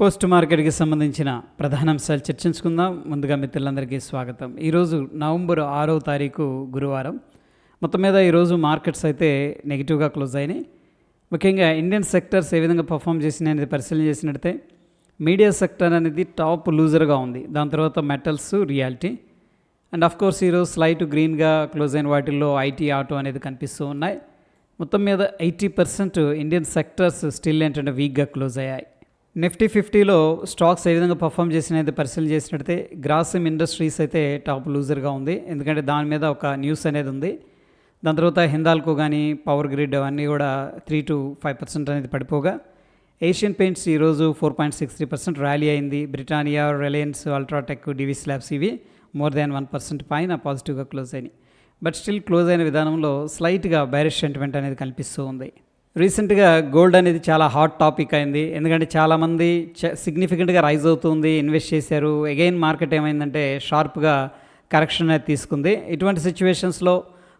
Post మార్కెట్కి సంబంధించిన ప్రధాన అంశాలు చర్చించుకుందాం. ముందుగా మిత్రులందరికీ స్వాగతం. ఈరోజు నవంబర్ ఆరో తారీఖు గురువారం. మొత్తం మీద ఈరోజు మార్కెట్స్ అయితే నెగిటివ్గా క్లోజ్ అయినాయి. ముఖ్యంగా ఇండియన్ సెక్టర్స్ ఏ విధంగా పర్ఫామ్ చేసినాయి అనేది పరిశీలన చేసినట్టయితే మీడియా సెక్టర్ అనేది టాప్ లూజర్గా ఉంది. దాని తర్వాత metals realty. And of course ఈరోజు స్లైట్ గ్రీన్గా క్లోజ్ అయిన వాటిల్లో ఐటీ ఆటో అనేది కనిపిస్తూ ఉన్నాయి. మొత్తం మీద eighty percent Indian sectors still ఏంటంటే వీక్గా క్లోజ్ అయ్యాయి. నిఫ్టీ ఫిఫ్టీలో స్టాక్స్ ఏ విధంగా పర్ఫామ్ చేసినైతే పరిశీలన చేసినట్టయితే గ్రాసిమ్ ఇండస్ట్రీస్ అయితే టాప్ లూజర్గా ఉంది. ఎందుకంటే దాని మీద ఒక న్యూస్ అనేది ఉంది. దాని తర్వాత హిందాల్కో కానీ పవర్ గ్రిడ్ అవన్నీ కూడా త్రీ టు ఫైవ్ పర్సెంట్ అనేది పడిపోగా. ఏషియన్ పెయింట్స్ ఈరోజు four point six three percent rally అయింది. Britannia Reliance UltraTech Divi's labs ఇవి మోర్ దాన్ వన్ పర్సెంట్ పైన పాజిటివ్గా క్లోజ్ అయినాయి. బట్ స్టిల్ క్లోజ్ అయిన విధానంలో స్లైట్గా బైరిష్ సెంటిమెంట్ అనేది కనిపిస్తూ ఉంది. రీసెంట్గా గోల్డ్ అనేది చాలా హాట్ టాపిక్ అయింది. ఎందుకంటే చాలామంది సిగ్నిఫికెంట్గా రైజ్ అవుతుంది ఇన్వెస్ట్ చేశారు. అగైన్ మార్కెట్ ఏమైందంటే షార్ప్గా కరెక్షన్ అనేది తీసుకుంది. ఇటువంటి సిచ్యువేషన్స్లో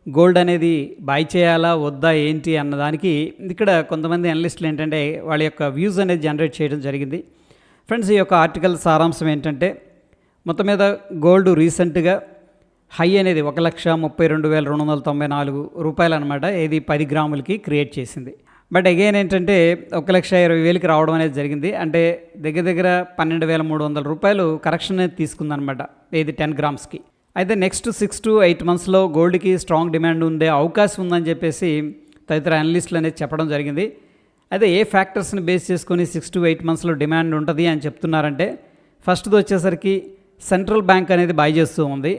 గోల్డ్ అనేది బై చేయాలా వద్దా ఏంటి అన్నదానికి ఇక్కడ కొంతమంది అనలిస్టులు ఏంటంటే వాళ్ళ యొక్క వ్యూస్ అనేది జనరేట్ చేయడం జరిగింది. ఫ్రెండ్స్ ఈ యొక్క ఆర్టికల్ సారాంశం ఏంటంటే మొత్తం మీద గోల్డ్ రీసెంట్గా హై అనేది ఒక లక్ష ముప్పై రెండు వేల రెండు వందల తొంభై నాలుగు రూపాయలు అనమాట ఇది పది గ్రాములకి క్రియేట్ చేసింది. బట్ అగైన్ ఏంటంటే ఒక లక్ష ఇరవై వేలకి రావడం అనేది జరిగింది. అంటే దగ్గర దగ్గర పన్నెండు వేల మూడు వందల రూపాయలు కరెక్షన్ అనేది తీసుకుందనమాట ఏది టెన్ గ్రామ్స్కి. అయితే నెక్స్ట్ సిక్స్ టు ఎయిట్ మంత్స్లో గోల్డ్కి స్ట్రాంగ్ డిమాండ్ ఉండే అవకాశం ఉందని చెప్పేసి తదితర అనలిస్టులు అనేది చెప్పడం జరిగింది. అయితే ఏ ఫ్యాక్టర్స్ని బేస్ చేసుకొని సిక్స్ టు ఎయిట్ మంత్స్లో డిమాండ్ ఉంటుంది అని చెప్తున్నారంటే ఫస్ట్ది వచ్చేసరికి సెంట్రల్ బ్యాంక్ అనేది బై చేస్తూ ఉంది.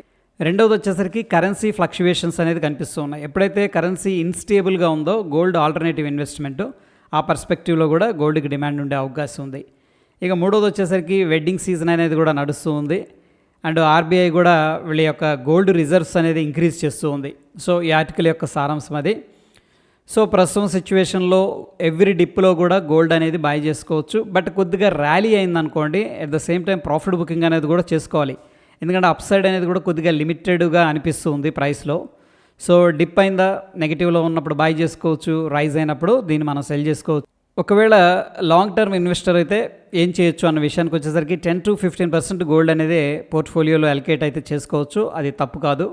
రెండవది వచ్చేసరికి కరెన్సీ ఫ్లక్చువేషన్స్ అనేది కనిపిస్తూ ఉన్నాయి. ఎప్పుడైతే కరెన్సీ ఇన్స్టేబుల్గా ఉందో గోల్డ్ ఆల్టర్నేటివ్ ఇన్వెస్ట్మెంట్ ఆ పర్స్పెక్టివ్లో కూడా గోల్డ్కి డిమాండ్ ఉండే అవకాశం ఉంది. ఇక మూడోది వచ్చేసరికి వెడ్డింగ్ సీజన్ అనేది కూడా నడుస్తూ ఉంది. అండ్ ఆర్బీఐ కూడా వీళ్ళ యొక్క గోల్డ్ రిజర్వ్స్ అనేది ఇంక్రీజ్ చేస్తూ ఉంది. సో ఈ ఆర్టికల్ యొక్క సారాంశం అది. సో ప్రస్తుతం సిచ్యువేషన్లో ఎవ్రీ డిప్లో కూడా గోల్డ్ అనేది బాయ్ చేసుకోవచ్చు. బట్ కొద్దిగా ర్యాలీ అయిందనుకోండి at the same time profit booking అనేది కూడా చేసుకోవాలి. ఎందుకంటే అప్ సైడ్ అనేది కూడా కొద్దిగా లిమిటెడ్గా అనిపిస్తుంది ప్రైస్లో సో డిప్ అయిందా నెగిటివ్లో ఉన్నప్పుడు బై చేసుకోవచ్చు రైజ్ అయినప్పుడు దీన్ని మనం సెల్ చేసుకోవచ్చు. ఒకవేళ లాంగ్ టర్మ్ ఇన్వెస్టర్ అయితే ఏం చేయొచ్చు అన్న విషయానికి వచ్చేసరికి ten to fifteen percent gold అనేది పోర్ట్ఫోలియోలో అలికేట్ అయితే చేసుకోవచ్చు. అది తప్పు కాదు.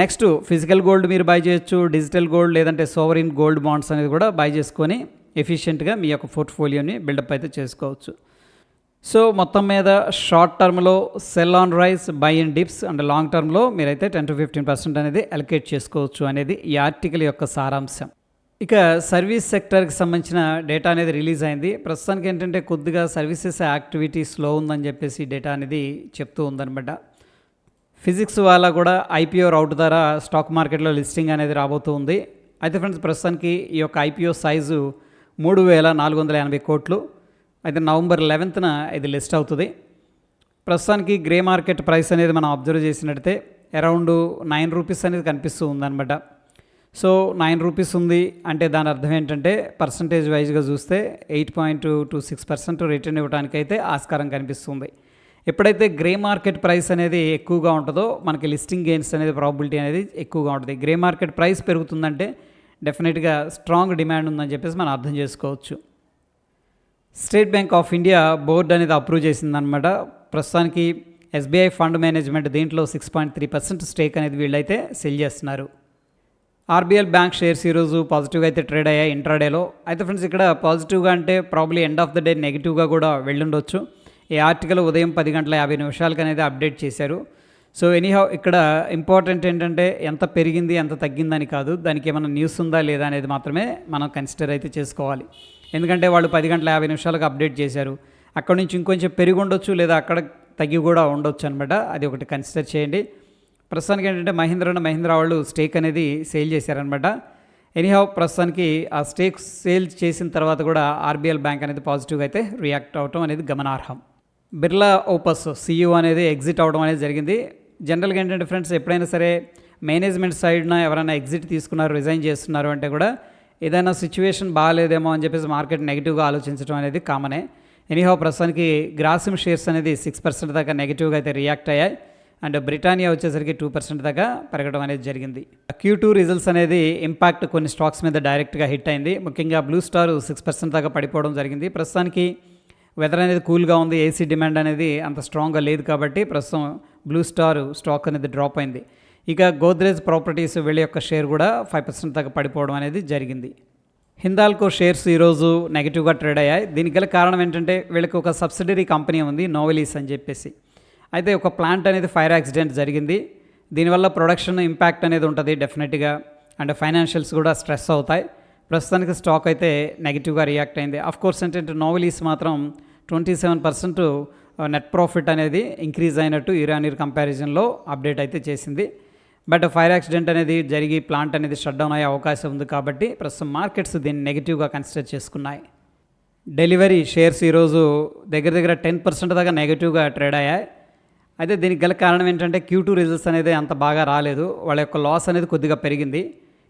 నెక్స్ట్ ఫిజికల్ గోల్డ్ మీరు బై చేయొచ్చు డిజిటల్ గోల్డ్ లేదంటే సోవరిన్ గోల్డ్ బాండ్స్ అనేది కూడా బై చేసుకొని ఎఫిషియెంట్గా మీ యొక్క పోర్ట్ఫోలియోని బిల్డప్ అయితే చేసుకోవచ్చు. సో మొత్తం మీద షార్ట్ టర్మ్లో sell on rise buy in dips and long టర్మ్లో మీరైతే టెన్ టు ఫిఫ్టీన్ పర్సెంట్ అనేది అలొకేట్ చేసుకోవచ్చు అనేది ఈ ఆర్టికల్ యొక్క సారాంశం. ఇక సర్వీస్ సెక్టర్కి సంబంధించిన డేటా అనేది రిలీజ్ అయింది. ప్రస్తుతానికి ఏంటంటే కొద్దిగా సర్వీసెస్ యాక్టివిటీ స్లో ఉందని చెప్పేసి డేటా అనేది చెప్తూ ఉందన్నమాట. ఫిజిక్స్ వాళ్ళ కూడా ఐపీఓ రౌట్ ద్వారా స్టాక్ మార్కెట్లో లిస్టింగ్ అనేది రాబోతూ ఉంది. అయితే ఫ్రెండ్స్ ప్రస్తుతానికి ఈ యొక్క ఐపీఓ సైజు మూడు వేల నాలుగు వందల ఎనభై కోట్లు. అయితే నవంబర్ లెవెన్త్న ఇది లిస్ట్ అవుతుంది. ప్రస్తుతానికి గ్రే మార్కెట్ ప్రైస్ అనేది మనం అబ్జర్వ్ చేసినట్టయితే అరౌండ్ నైన్ రూపీస్ అనేది కనిపిస్తూ ఉందన్నమాట. సో నైన్ రూపీస్ ఉంది అంటే దాని అర్థం ఏంటంటే పర్సంటేజ్ వైజ్గా చూస్తే eight point two six percent return ఇవ్వడానికైతే ఆస్కారం కనిపిస్తుంది. ఎప్పుడైతే గ్రే మార్కెట్ ప్రైస్ అనేది ఎక్కువగా ఉంటుందో మనకి లిస్టింగ్ గెయిన్స్ అనేది ప్రాబిలిటీ అనేది ఎక్కువగా ఉంటుంది. గ్రే మార్కెట్ ప్రైస్ పెరుగుతుందంటే డెఫినెట్గా స్ట్రాంగ్ డిమాండ్ ఉందని చెప్పేసి మనం అర్థం చేసుకోవచ్చు. State Bank of India board అనేది అప్రూవ్ చేసిందనమాట ప్రస్తుతానికి ఎస్బీఐ ఫండ్ మేనేజ్మెంట్ దీంట్లో six point three percent stake అనేది వీళ్ళైతే సెల్ చేస్తున్నారు. ఆర్బీఎల్ బ్యాంక్ షేర్స్ ఈరోజు పాజిటివ్గా అయితే ట్రేడ్ అయ్యాయి ఇంట్రాడేలో. అయితే ఫ్రెండ్స్ ఇక్కడ పాజిటివ్గా అంటే probably end of the day నెగిటివ్గా కూడా వెళ్ళుండొచ్చు. ఈ ఆర్టికల్ ఉదయం పది గంటల యాభై నిమిషాలకు అనేది అప్డేట్ చేశారు. సో ఎనీహౌ ఇక్కడ ఇంపార్టెంట్ ఏంటంటే ఎంత పెరిగింది ఎంత తగ్గిందని కాదు. దానికి ఏమైనా న్యూస్ ఉందా లేదా అనేది మాత్రమే మనం కన్సిడర్ అయితే చేసుకోవాలి. ఎందుకంటే వాళ్ళు పది గంటల యాభై నిమిషాలకు అప్డేట్ చేశారు. అక్కడ నుంచి ఇంకొంచెం పెరిగి ఉండొచ్చు లేదా అక్కడ తగ్గి కూడా ఉండొచ్చు అనమాట అది ఒకటి కన్సిడర్ చేయండి. ప్రస్తుతానికి ఏంటంటే మహీంద్ర అండ్ వాళ్ళు స్టేక్ అనేది సేల్ చేశారనమాట ఎనీహౌ ప్రస్తుతానికి ఆ స్టేక్ సేల్ చేసిన తర్వాత కూడా ఆర్బీఎల్ బ్యాంక్ అనేది పాజిటివ్గా అయితే రియాక్ట్ అవడం అనేది గమనార్హం. బిర్లా ఓపస్ సీఈఓ అనేది ఎగ్జిట్ అవడం అనేది జరిగింది. జనరల్గా ఏంటంటే ఫ్రెండ్స్ ఎప్పుడైనా సరే మేనేజ్మెంట్ సైడ్న ఎవరైనా ఎగ్జిట్ తీసుకున్నారు రిజైన్ చేస్తున్నారు అంటే కూడా ఏదైనా సిచ్యువేషన్ బాగాలేదేమో అని చెప్పేసి మార్కెట్ నెగిటివ్గా ఆలోచించడం అనేది కామనే ఎనీహో ప్రస్తుతానికి గ్రాసిమ్ షేర్స్ అనేది సిక్స్ పర్సెంట్ దాకా నెగిటివ్గా అయితే రియాక్ట్ అయ్యాయి. అండ్ బ్రిటానియా వచ్చేసరికి టూ పర్సెంట్ దాకా పెరగడం అనేది జరిగింది. క్యూ టూ రిజల్ట్స్ అనేది ఇంపాక్ట్ కొన్ని స్టాక్స్ మీద డైరెక్ట్గా హిట్ అయింది. ముఖ్యంగా బ్లూ స్టార్ సిక్స్ పర్సెంట్ దాకా పడిపోవడం జరిగింది. ప్రస్తుతానికి వెదర్ అనేది కూల్గా ఉంది. ఏసీ డిమాండ్ అనేది అంత స్ట్రాంగ్గా లేదు కాబట్టి ప్రస్తుతం బ్లూ స్టార్ స్టాక్ అనేది డ్రాప్ అయింది. ఇక గోద్రేజ్ ప్రాపర్టీస్ వీళ్ళ యొక్క షేర్ కూడా ఫైవ్ పర్సెంట్ దాకా పడిపోవడం అనేది జరిగింది. హిందాల్కో షేర్స్ ఈరోజు నెగిటివ్గా ట్రేడ్ అయ్యాయి. దీనికి గల కారణం ఏంటంటే వీళ్ళకి ఒక సబ్సిడరీ కంపెనీ ఉంది నోవెలీస్ అని చెప్పేసి. అయితే ఒక ప్లాంట్ అనేది ఫైర్ యాక్సిడెంట్ జరిగింది. దీనివల్ల ప్రొడక్షన్ ఇంపాక్ట్ అనేది ఉంటుంది డెఫినెట్గా. అండ్ ఫైనాన్షియల్స్ కూడా స్ట్రెస్ అవుతాయి. ప్రస్తుతానికి స్టాక్ అయితే నెగిటివ్గా రియాక్ట్ అయింది. అఫ్ కోర్స్ ఏంటంటే నోవెలీస్ మాత్రం twenty seven percent net profit అనేది ఇంక్రీజ్ అయినట్టు ఇరాన్ ఇయర్ కంపారిజన్లో అప్డేట్ అయితే చేసింది. బట్ ఫైర్ యాక్సిడెంట్ అనేది జరిగి ప్లాంట్ అనేది షట్ డౌన్ అయ్యే అవకాశం ఉంది కాబట్టి ప్రస్తుతం మార్కెట్స్ దీన్ని నెగిటివ్గా కన్సిడర్ చేసుకున్నాయి. డెలివరీ షేర్స్ ఈరోజు దగ్గర దగ్గర టెన్ పర్సెంట్ దాకా నెగిటివ్గా ట్రేడ్ అయ్యాయి. అయితే దీనికి గల కారణం ఏంటంటే క్యూ టూ రిజల్ట్స్ అనేది అంత బాగా రాలేదు. వాళ్ళ యొక్క లాస్ అనేది కొద్దిగా పెరిగింది.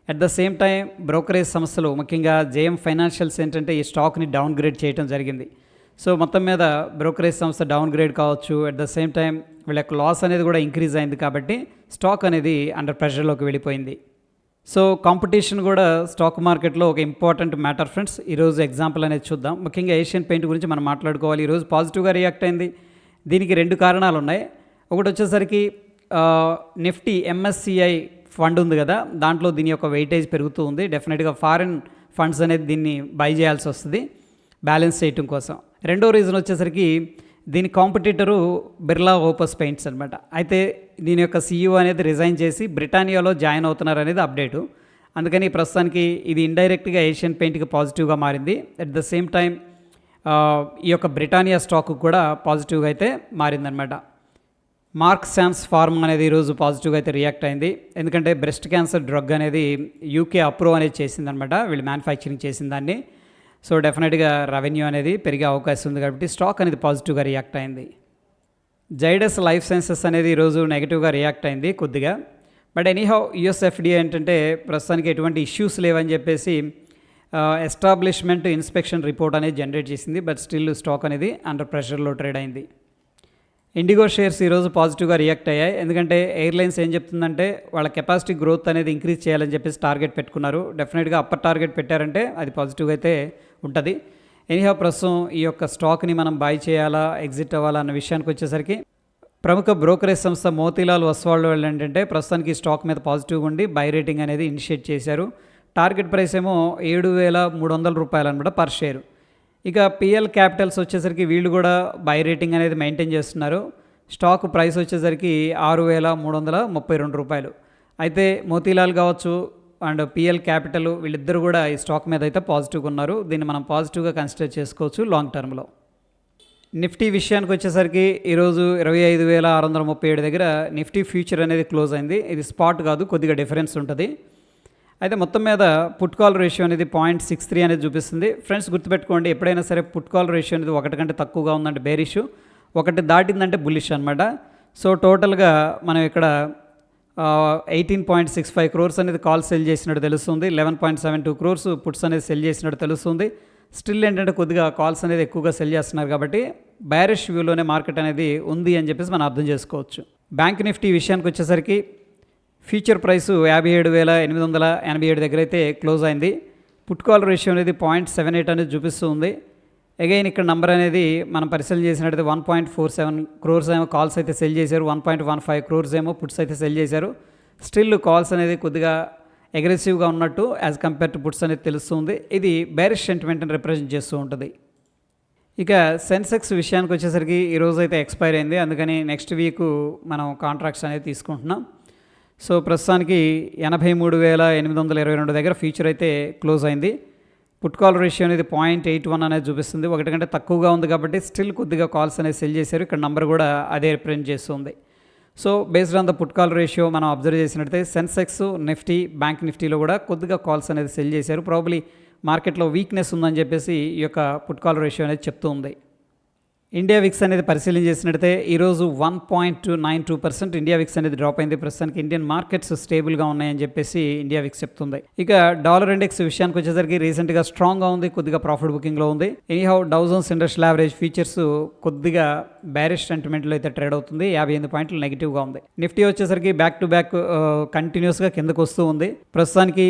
At the same time brokerage సంస్థలు ముఖ్యంగా జేఎం ఫైనాన్షియల్స్ ఏంటంటే ఈ స్టాక్ని డౌన్గ్రేడ్ చేయడం జరిగింది. సో మొత్తం మీద బ్రోకరేజ్ సంస్థ డౌన్ గ్రేడ్ కావచ్చు. అట్ ద సేమ్ టైం వీళ్ళ యొక్క లాస్ అనేది కూడా ఇంక్రీజ్ అయింది కాబట్టి స్టాక్ అనేది అండర్ ప్రెషర్లోకి వెళ్ళిపోయింది. సో కాంపిటీషన్ కూడా స్టాక్ మార్కెట్లో ఒక ఇంపార్టెంట్ మ్యాటర్ ఫ్రెండ్స్ ఈరోజు ఎగ్జాంపుల్ అనేది చూద్దాం. ముఖ్యంగా ఏషియన్ పెయింట్ గురించి మనం మాట్లాడుకోవాలి. ఈరోజు పాజిటివ్గా రియాక్ట్ అయింది. దీనికి రెండు కారణాలు ఉన్నాయి. ఒకటి వచ్చేసరికి నిఫ్టీ ఎంఎస్సిఐ ఫండ్ ఉంది కదా. దాంట్లో దీని యొక్క వెయిటేజ్ పెరుగుతూ ఉంది. డెఫినెట్గా ఫారిన్ ఫండ్స్ అనేది దీన్ని బై చేయాల్సి వస్తుంది. బ్యాలెన్స్ చేయటం కోసం. రెండో రీజన్ వచ్చేసరికి దీని కాంపిటీటరు బిర్లా ఓపస్ పెయింట్స్ అనమాట అయితే దీని యొక్క సీఈఓ అనేది రిజైన్ చేసి బ్రిటానియాలో జాయిన్ అవుతున్నారు అనేది అప్డేటు అందుకని ప్రస్తుతానికి ఇది ఇండైరెక్ట్గా ఏషియన్ పెయింట్కి పాజిటివ్గా మారింది. అట్ ద సేమ్ టైం ఈ యొక్క బ్రిటానియా స్టాక్ కూడా పాజిటివ్గా అయితే మారిందనమాట మార్క్ శాన్స్ ఫార్మ్ అనేది ఈరోజు పాజిటివ్గా అయితే రియాక్ట్ అయింది. ఎందుకంటే బ్రెస్ట్ క్యాన్సర్ డ్రగ్ అనేది యూకే అప్రూవ్ అనేది చేసిందనమాట వీళ్ళు మ్యానుఫ్యాక్చరింగ్ చేసిన దాన్ని. సో డెఫినెట్గా రెవెన్యూ అనేది పెరిగే అవకాశం ఉంది కాబట్టి స్టాక్ అనేది పాజిటివ్గా రియాక్ట్ అయింది. జైడస్ లైఫ్ సైన్సెస్ అనేది ఈరోజు నెగిటివ్గా రియాక్ట్ అయింది కొద్దిగా. బట్ ఎనీహౌ యుఎస్ఎఫ్డిఏ ఏంటంటే ప్రస్తుతానికి ఎటువంటి ఇష్యూస్ లేవని చెప్పేసి ఎస్టాబ్లిష్మెంట్ ఇన్స్పెక్షన్ రిపోర్ట్ అనేది జనరేట్ చేసింది. బట్ స్టిల్ స్టాక్ అనేది అండర్ ప్రెషర్లో ట్రేడ్ అయింది. ఇండిగో షేర్స్ ఈరోజు పాజిటివ్గా రియాక్ట్ అయ్యాయి. ఎందుకంటే ఎయిర్లైన్స్ ఏం చెప్తుందంటే వాళ్ళ కెపాసిటీ గ్రోత్ అనేది ఇంక్రీజ్ చేయాలని చెప్పేసి టార్గెట్ పెట్టుకున్నారు. డెఫినెట్గా అప్పర్ టార్గెట్ పెట్టారంటే అది పాజిటివ్గా అయితే ఉంటుంది. ఎనీహా ప్రస్తుతం ఈ యొక్క స్టాక్ని మనం బై చేయాలా ఎగ్జిట్ అవ్వాలా అన్న విషయానికి వచ్చేసరికి ప్రముఖ బ్రోకరేజ్ సంస్థ మోతీలాల్ వస్వాళ్ళు వాళ్ళు ఏంటంటే ప్రస్తుతానికి స్టాక్ మీద పాజిటివ్గా ఉండి బై రేటింగ్ అనేది ఇనిషియేట్ చేశారు. టార్గెట్ ప్రైస్ ఏమో ఏడు వేల మూడు వందల రూపాయలు అనమాట పర్ షేరు ఇక పిఎల్ క్యాపిటల్స్ వచ్చేసరికి వీళ్ళు కూడా బై రేటింగ్ అనేది మెయింటైన్ చేస్తున్నారు. స్టాక్ ప్రైస్ వచ్చేసరికి ఆరు వేల మూడు వందల ముప్పై రెండు రూపాయలు. అయితే మోతీలాల్ కావచ్చు అండ్ పిఎల్ క్యాపిటల్ వీళ్ళిద్దరు కూడా ఈ స్టాక్ మీద అయితే పాజిటివ్గా ఉన్నారు. దీన్ని మనం పాజిటివ్గా కన్సిడర్ చేసుకోవచ్చు లాంగ్ టర్మ్లో. నిఫ్టీ విషయానికి వచ్చేసరికి ఈరోజు ఇరవై ఐదు వేల ఆరు వందల ముప్పై ఏడు దగ్గర నిఫ్టీ ఫ్యూచర్ అనేది క్లోజ్ అయింది. ఇది స్పాట్ కాదు కొద్దిగా డిఫరెన్స్ ఉంటుంది. అయితే మొత్తం మీద పుట్ కాల్ రేషియో అనేది పాయింట్ సిక్స్ త్రీ అనేది చూపిస్తుంది. ఫ్రెండ్స్ గుర్తుపెట్టుకోండి ఎప్పుడైనా సరే పుట్ కాల్ రేషియో అనేది ఒకటి కంటే తక్కువగా ఉందంటే బేరిష్ ఒకటి దాటిందంటే బుల్లిష్ అనమాట సో టోటల్గా మనం ఇక్కడ eighteen point six five crores అనేది కాల్ సెల్ చేసినట్టు తెలుస్తుంది. Eleven point seven two crores puts అనేది సెల్ చేసినట్టు తెలుస్తుంది. స్టిల్ ఏంటంటే కొద్దిగా కాల్స్ అనేది ఎక్కువగా సెల్ చేస్తున్నారు కాబట్టి బ్యారిష్ వ్యూలోనే మార్కెట్ అనేది ఉంది అని చెప్పేసి మనం అర్థం చేసుకోవచ్చు. బ్యాంక్ నిఫ్టీ విషయానికి వచ్చేసరికి ఫ్యూచర్ ప్రైస్ యాభై ఏడు వేల ఎనిమిది వందల ఎనభై ఏడు దగ్గర అయితే క్లోజ్ అయింది. పుట్ కాల్ రేషియో అనేది పాయింట్ సెవెన్ ఎయిట్ అనేది చూపిస్తూ ఉంది. అగైన్ ఇక్కడ నంబర్ అనేది మనం పరిశీలన చేసినట్టయితే one point four seven crores ఏమో కాల్స్ అయితే సెల్ చేశారు. One point one five crores ఏమో పుట్స్ అయితే సెల్ చేశారు. స్టిల్ కాల్స్ అనేది కొద్దిగా అగ్రెసివ్గా ఉన్నట్టు యాజ్ కంపేర్ టు పుట్స్ అనేది తెలుస్తుంది. ఇది బ్యారిష్ సెంటిమెంట్ని రిప్రజెంట్ చేస్తూ ఉంటుంది. ఇక సెన్సెక్స్ విషయానికి వచ్చేసరికి ఈరోజు అయితే ఎక్స్పైర్ అయింది. అందుకని నెక్స్ట్ వీక్ మనం కాంట్రాక్ట్స్ అనేది తీసుకుంటున్నాం. సో ప్రస్తుతానికి ఎనభై మూడు వేల ఎనిమిది వందల ఇరవై రెండు దగ్గర ఫ్యూచర్ అయితే క్లోజ్ అయింది. పుట్ కాల్ రేషియో అనేది పాయింట్ ఎయిట్ వన్ అనేది చూపిస్తుంది. ఒకటి కంటే తక్కువగా ఉంది కాబట్టి స్టిల్ కొద్దిగా కాల్స్ అనేది సెల్ చేశారు. ఇక్కడ నంబర్ కూడా అదే ప్రింట్ చేస్తుంది. So based on the put call ratio మనం అబ్జర్వ్ చేసినట్టయితే సెన్సెక్స్ నిఫ్టీ బ్యాంక్ నిఫ్టీలో కూడా కొద్దిగా కాల్స్ అనేది సెల్ చేశారు. ప్రాబ్లీ మార్కెట్లో వీక్నెస్ ఉందని చెప్పేసి ఈ యొక్క పుట్ కాల్ రేషియో అనేది చెప్తూ ఉంది. ఇండియా విక్స్ అనేది పరిశీలన చేసినట్టయితే ఈరోజు one point nine two percent India VIX అనేది డ్రాప్ అయింది. ప్రస్తుతానికి ఇండియన్ మార్కెట్స్ స్టేబుల్గా ఉన్నాయని చెప్పేసి ఇండియా విక్స్ చెప్తుంది. ఇక డాలర్ ఇండెక్స్ విషయానికి వచ్చేసరికి రీసెంట్గా స్ట్రాంగ్గా ఉంది కొద్దిగా ప్రాఫిట్ బుకింగ్లో ఉంది. Anyhow Dow Jones industrial average futures కొద్దిగా బ్యారిష్ సెంటిమెంట్లో అయితే ట్రేడ్ అవుతుంది. యాభై ఎనిమిది పాయింట్లు నెగిటివ్గా ఉంది. నిఫ్టీ వచ్చేసరికి బ్యాక్ టు బ్యాక్ కంటిన్యూస్గా కిందకు వస్తూ ఉంది. ప్రస్తుతానికి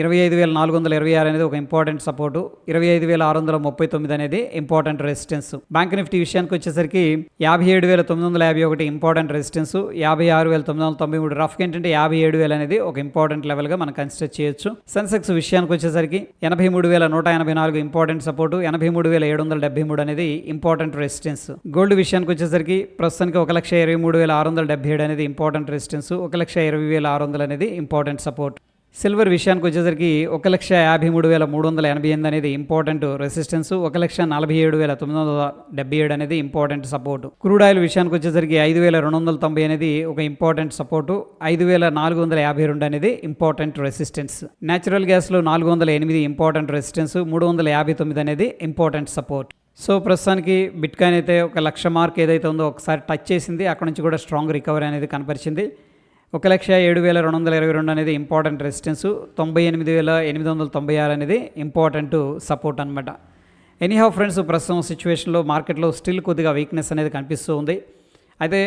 ఇరవై ఐదు వేల నాలుగు వందల ఇరవై ఆరు అనేది ఒక ఇంపార్టెంట్ సపోర్టు. ఇరవై ఐదు వేల ఆరు వందల ముప్పై తొమ్మిది అనేది ఇంపార్టెంట్ రెసిస్టెన్స్. బ్యాంక్ నిఫ్టీ విషయానికి వచ్చేసరికి యాభై ఏడు వేల తొమ్మిది వందల యాభై ఒకటి ఇంపార్టెంట్ రెసిస్టెన్స్. యాభై ఆరు వేల తొమ్మిది వందల తొంభై మూడు రఫ్ ఏంటంటే యాభై ఏడు వేలు అనేది ఒక ఇంపార్టెంట్ లెవెల్గా మనం కన్సిడర్ చేయొచ్చు. సెన్సెక్స్ విషయానికి వచ్చేసరికి ఎనభై మూడు వేల నూట ఎనభై నాలుగు ఇంపార్టెంట్ సపోర్టు ఎనభై మూడు వేల ఏడు వందల డెబ్బై మూడు అనేది ఇంపార్టెంట్ రెసిస్టెన్స్. గోల్డ్ విషయానికి వచ్చేసరికి ప్రస్తుతానికి ఒక లక్ష ఇరవై మూడు వేల ఆరు వందల డెబ్బై ఏడు అనేది ఇంపార్టెంట్ రెసిస్టెన్స్. ఒక లక్ష ఇరవై వేల ఆరు వందలు అనేది ఇంపార్టెంట్ సపోర్ట్. సిల్వర్ విషయానికి వచ్చేసరికి ఒక లక్ష యాభై మూడు వేల మూడు వందల ఎనభై ఎనిమిది అనేది ఇంపార్టెంట్ రెసిస్టెన్స్ ఒక లక్ష నలభై ఏడు వేల తొమ్మిది వందల డెబ్బై ఏడు అనేది ఇంపార్టెంట్ సపోర్ట్ క్రూడ్ ఆయిల్ విషయానికి వచ్చేసరికి ఐదు వేల రెండు వందల తొంభై అనేది ఒక ఇంపార్టెంట్ సపోర్టు ఐదు వేల నాలుగు వందల యాభై రెండు అనేది ఇంపార్టెంట్ రెసిస్టెన్స్ న్యాచురల్ గ్యాస్లో నాలుగు వందల ఎనిమిది ఇంపార్టెంట్ రెసిస్టెన్స్ మూడు వందల యాభై తొమ్మిది అనేది ఇంపార్టెంట్ సపోర్ట్ సో ప్రస్తుతానికి బిట్ కాయిన్ అయితే ఒక లక్ష మార్క్ ఏదైతే ఉందో ఒకసారి టచ్ చేసింది అక్కడ నుంచి కూడా స్ట్రాంగ్ రికవరీ అనేది కనపరిచింది. ఒక లక్ష ఏడు వేల రెండు వందల ఇరవై రెండు అనేది ఇంపార్టెంట్ రెసిస్టెన్స్ తొంభై ఎనిమిది వేల ఎనిమిది వందల తొంభై ఆరు అనేది ఇంపార్టెంట్ సపోర్ట్ అనమాట ఎనీహౌ ఫ్రెండ్స్ ప్రస్తుతం సిచ్యువేషన్లో మార్కెట్లో స్టిల్ కొద్దిగా వీక్నెస్ అనేది కనిపిస్తూ ఉంది. అయితే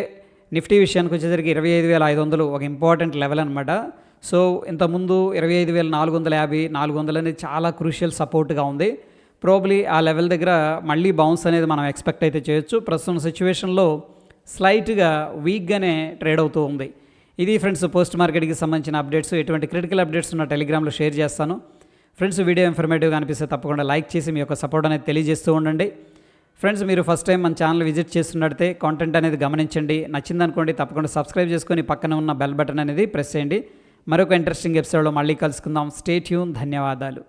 నిఫ్టీ విషయానికి వచ్చేసరికి ఇరవై ఐదు వేల ఐదు వందలు ఒక ఇంపార్టెంట్ లెవెల్ అనమాట సో ఇంతకుముందు ఇరవై ఐదు వేల నాలుగు వందల యాభై నాలుగు వందలు అనేది చాలా క్రూషియల్ సపోర్ట్గా ఉంది. ప్రోబ్లీ ఆ లెవెల్ దగ్గర మళ్ళీ బౌన్స్ అనేది మనం ఎక్స్పెక్ట్ అయితే చేయొచ్చు. ప్రస్తుతం సిచ్యువేషన్లో స్లైట్గా వీక్గానే ట్రేడ్ అవుతూ ఉంది. ఇది ఫ్రెండ్స్ పోస్ట్ మార్కెట్కి సంబంధించిన అప్డేట్స్. ఎటువంటి క్రిటికల్ అప్డేట్స్ ఉన్న టెలిగ్రామ్లో షేర్ చేస్తాను. ఫ్రెండ్స్ వీడియో ఇన్ఫర్మేటివ్గా అనిపిస్తే తప్పకుండా లైక్ చేసి మీ యొక్క సపోర్ట్ అనేది తెలియజేస్తూ ఉండండి. ఫ్రెండ్స్ మీరు ఫస్ట్ టైం మన ఛానల్ విజిట్ చేస్తున్నట్టే కాంటెంట్ అనేది గమనించండి. నచ్చిందనుకోండి తప్పకుండా సబ్స్క్రైబ్ చేసుకొని పక్కన ఉన్న బెల్ బటన్ అనేది ప్రెస్ చేయండి. మరొక ఇంట్రెస్టింగ్ ఎపిసోడ్లో మళ్ళీ కలుసుకుందాం. స్టేట్ ట్యూన్ ధన్యవాదాలు.